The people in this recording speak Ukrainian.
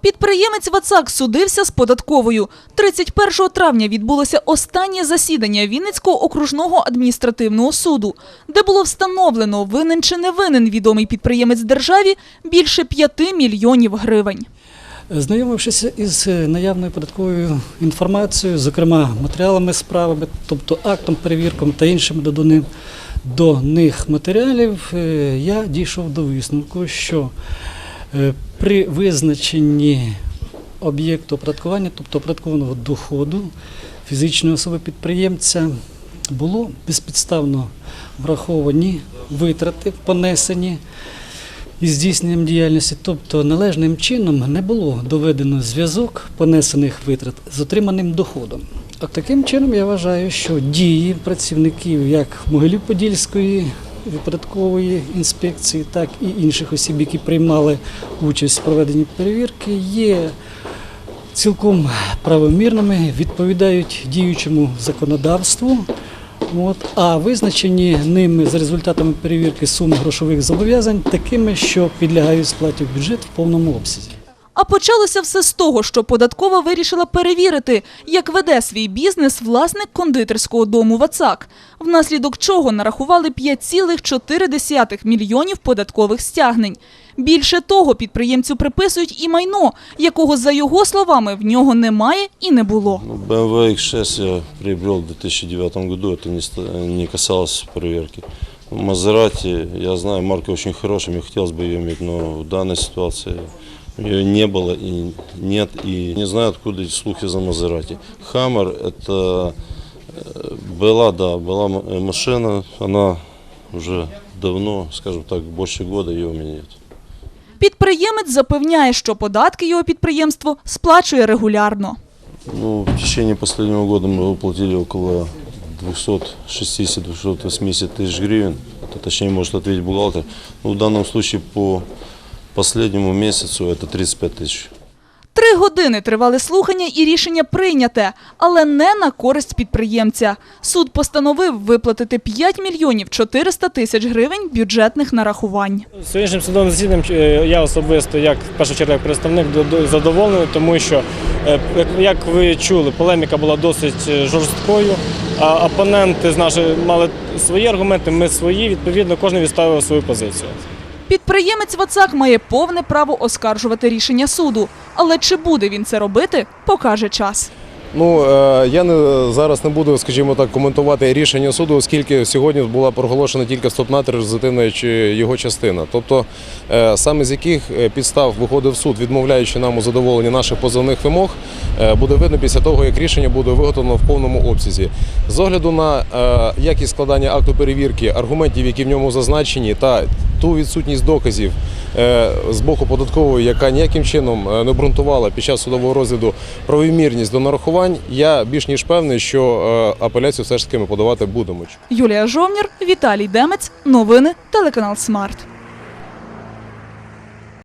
Підприємець Вацак судився з податковою. 31 травня відбулося останнє засідання Вінницького окружного адміністративного суду, де було встановлено, винен чи не винен відомий підприємець державі більше 5 мільйонів гривень. Знайомившися із е, наявною податковою інформацією, зокрема матеріалами справи, тобто актом, перевірком та іншими доданим до них матеріалів, е, я дійшов до висновку, що е, при визначенні об'єкту оподаткування, тобто оподаткованого доходу фізичної особи підприємця, було безпідставно враховані витрати, понесені із здійсненням діяльності, тобто належним чином не було доведено зв'язок понесених витрат з отриманим доходом. А таким чином я вважаю, що дії працівників як Могилів-Подільської податкової інспекції, так і інших осіб, які приймали участь в проведенні перевірки, є цілком правомірними, відповідають діючому законодавству. От, а визначені ними за результатами перевірки суми грошових зобов'язань такими, що підлягають сплаті в бюджет в повному обсязі. А почалося все з того, що податкова вирішила перевірити, як веде свій бізнес власник кондитерського дому Вацак, внаслідок чого нарахували 5,4 мільйонів податкових стягнень. Більше того, підприємцю приписують і майно, якого, за його словами, в нього немає і не було. Ну, BMW X6 я приобрел в 2009 году, это не, касалось проверки. Мазерати, я знаю, марка очень хорошая, мне хотелось бы ее иметь, но в данной ситуации ее не было и нет, и не знаю, откуда эти слухи за Мазерати. Хаммер, это э, была, да, была м- э, машина, она уже давно, скажем так, больше года ее у меня нет. Підприємець запевняє, що податки його підприємство сплачує регулярно. Ну, в течение последнего года мы выплатили около 260-280 тысяч гривен. Это точнее может ответить бухгалтер. Ну, в данном случае по последнему месяцу это 35 тысяч. Три години тривали слухання і рішення прийняте, але не на користь підприємця. Суд постановив виплатити 5 мільйонів 400 тисяч гривень бюджетних нарахувань. Сьогоднішнім судовим засіданням е, я особисто, як в першу чергу як представник, до- до- задоволений, тому що, е, як- ви чули, полеміка була досить е, жорсткою. А опоненти з нашої мали свої аргументи, ми свої. Відповідно, кожен відставив свою позицію. Підприємець Вацак має повне право оскаржувати рішення суду. Але чи буде він це робити, покаже час. Ну е, я не зараз не буду, скажімо так, коментувати рішення суду, оскільки сьогодні була проголошена тільки стоп-метр результативна його частина. Тобто, е, саме з яких е, підстав виходив суд, відмовляючи нам у задоволенні наших позовних вимог, буде видно після того, як рішення буде виготовлено в повному обсязі. З огляду на якість складання акту перевірки, аргументів, які в ньому зазначені, та ту відсутність доказів е, з боку податкової, яка ніяким чином е, не обґрунтувала під час судового розгляду правомірність до нарахувань, я більш ніж певний, що е, апеляцію все ж таки ми подавати будемо. Юлія Жовнір, Віталій Демець. Новини телеканал Смарт.